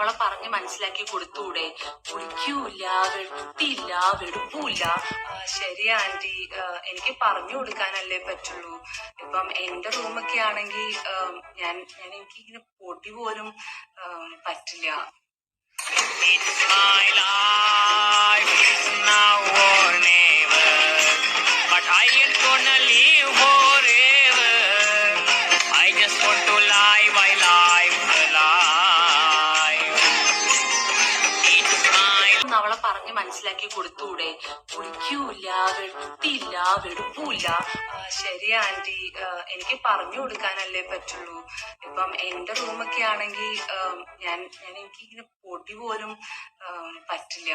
അവളെ പറഞ്ഞ് മനസ്സിലാക്കി കൊടുത്തൂടെ? കുടിക്കൂല വെട്ടില്ല വെടുപ്പൂല ശരി ആന്റി. എനിക്ക് പറഞ്ഞു കൊടുക്കാനല്ലേ പറ്റുള്ളൂ. ഇപ്പം എന്റെ റൂമൊക്കെ ആണെങ്കിൽ ഞാൻ ഞാൻ എനിക്ക് ഇങ്ങനെ പൊടി പോലും പറ്റില്ല. ഒന്ന് അവളെ പറഞ്ഞ് മനസ്സിലാക്കി കൊടുത്തൂടെ? കുടിക്കൂല വെട്ടിയില്ല വെടുപ്പൂല ശരി ആന്റി. എനിക്ക് പറഞ്ഞു കൊടുക്കാനല്ലേ പറ്റുള്ളൂ. ഇപ്പം എന്റെ റൂമൊക്കെ ആണെങ്കിൽ ഞാൻ ഞാൻ എനിക്ക് ഇങ്ങനെ പൊടി പോലും പറ്റില്ല.